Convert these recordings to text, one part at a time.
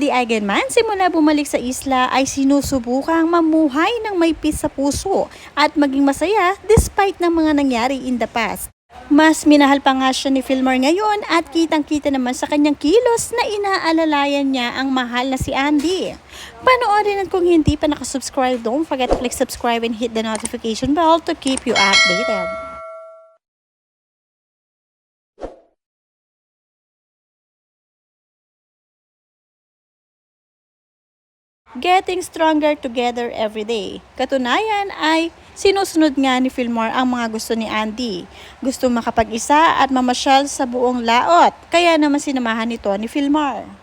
Andy Eigenman, simula bumalik sa isla ay sinusubukang mamuhay ng may peace sa puso at maging masaya despite ng mga nangyari in the past. Mas minahal pa nga siya ni Filmar ngayon at kitang-kita naman sa kanyang kilos na inaalalayan niya ang mahal na si Andy. Panoorin at kung hindi pa nakasubscribe, don't forget to click subscribe and hit the notification bell to keep you updated. Getting stronger together every day. Katunayan ay sinusunod nga ni Fillmore ang mga gusto ni Andy. Gusto makapag-isa at mamasyal sa buong laot. Kaya naman sinamahan nito ni Fillmore.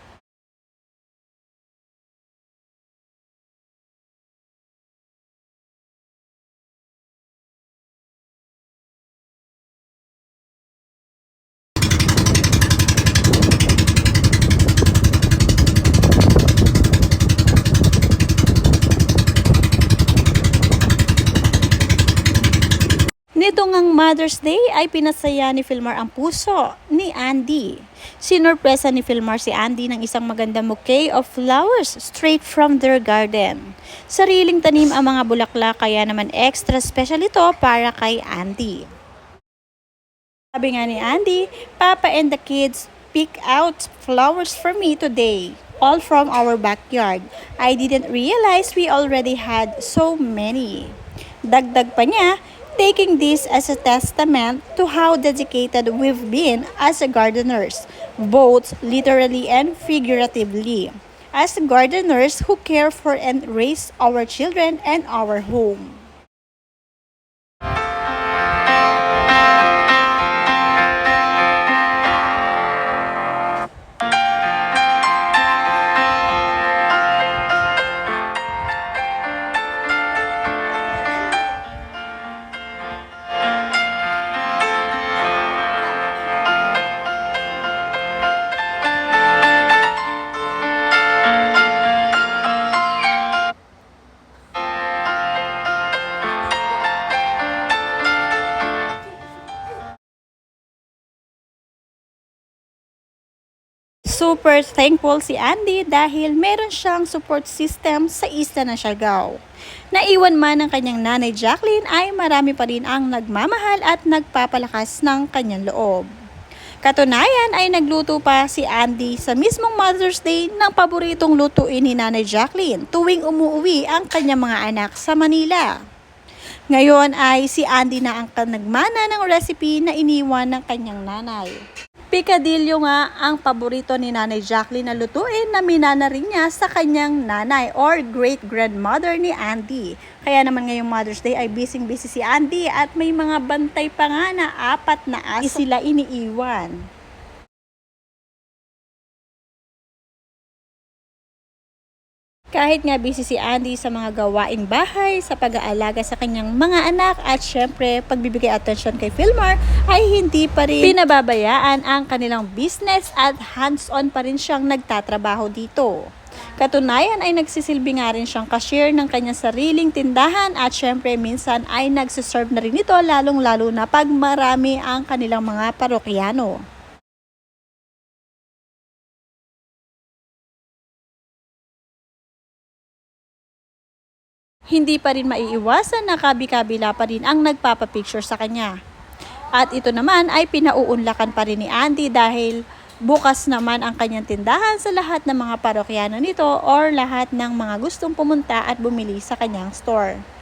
Nito ngang Mother's Day ay pinasaya ni Filmar ang puso ni Andy. Sinurpresa ni Filmar si Andy ng isang magandang bouquet of flowers straight from their garden. Sariling tanim ang mga bulaklak kaya naman extra special ito para kay Andy. Sabi nga ni Andy, Papa and the kids pick out flowers for me today. All from our backyard. I didn't realize we already had so many. Dagdag pa niya, taking this as a testament to how dedicated we've been as gardeners, both literally and figuratively. As gardeners who care for and raise our children and our home. Super thankful si Andy dahil meron siyang support system sa isla ng Siargao. Naiwan man ng kanyang nanay Jacqueline ay marami pa rin ang nagmamahal at nagpapalakas ng kanyang loob. Katunayan ay nagluto pa si Andy sa mismong Mother's Day ng paboritong lutuin ni Nanay Jacqueline tuwing umuwi ang kanyang mga anak sa Manila. Ngayon ay si Andy na ang nagmana ng recipe na iniwan ng kanyang nanay. Picadillo nga ang paborito ni Nanay Jacqueline na lutuin na minana rin niya sa kanyang nanay or great-grandmother ni Andy. Kaya naman ngayong Mother's Day ay busy-busy si Andy at may mga bantay pa nga na apat na aso sila iniiwan. Kahit nga busy si Andy sa mga gawaing bahay, sa pag-aalaga sa kanyang mga anak at syempre pagbibigay atensyon kay Filmar ay hindi pa rin pinababayaan ang kanilang business at hands-on pa rin siyang nagtatrabaho dito. Katunayan ay nagsisilbi nga rin siyang cashier ng kanyang sariling tindahan at syempre minsan ay nagsiserve na rin ito lalong-lalo na pag marami ang kanilang mga parokyano. Hindi pa rin maiiwasan na kabi-kabila pa rin ang nagpapapicture sa kanya. At ito naman ay pinauunlakan pa rin ni Andy dahil bukas naman ang kanyang tindahan sa lahat ng mga parokyano nito or lahat ng mga gustong pumunta at bumili sa kanyang store.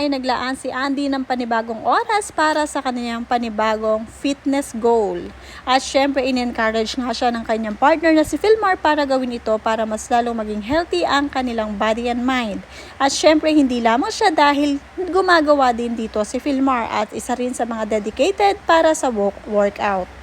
Ay naglaan si Andy ng panibagong oras para sa kanyang panibagong fitness goal. At syempre in-encourage nga siya ng kanyang partner na si Filmar para gawin ito para mas lalong maging healthy ang kanilang body and mind. At syempre hindi lamang siya dahil gumagawa din dito si Filmar at isa rin sa mga dedicated para sa walk workout.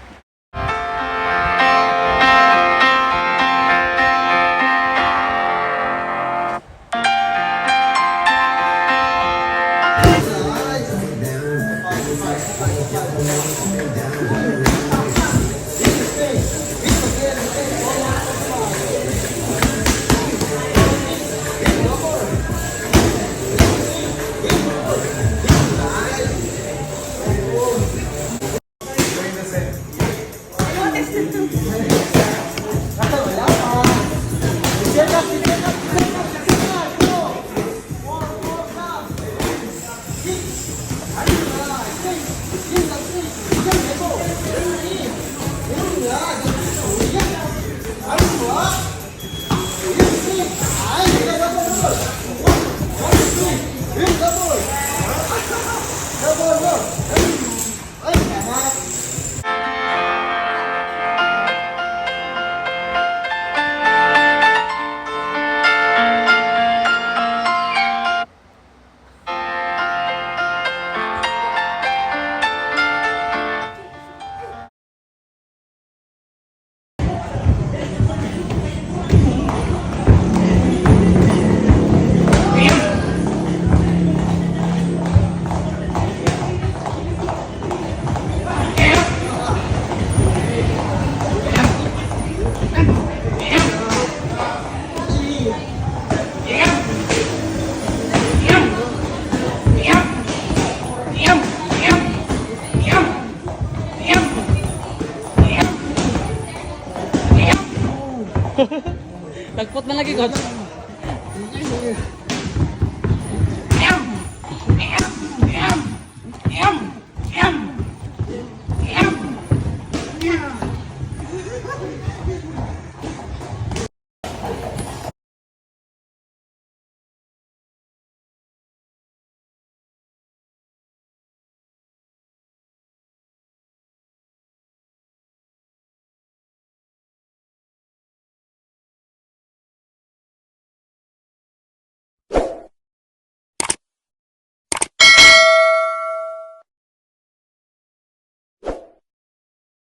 Nagput na lagi ko.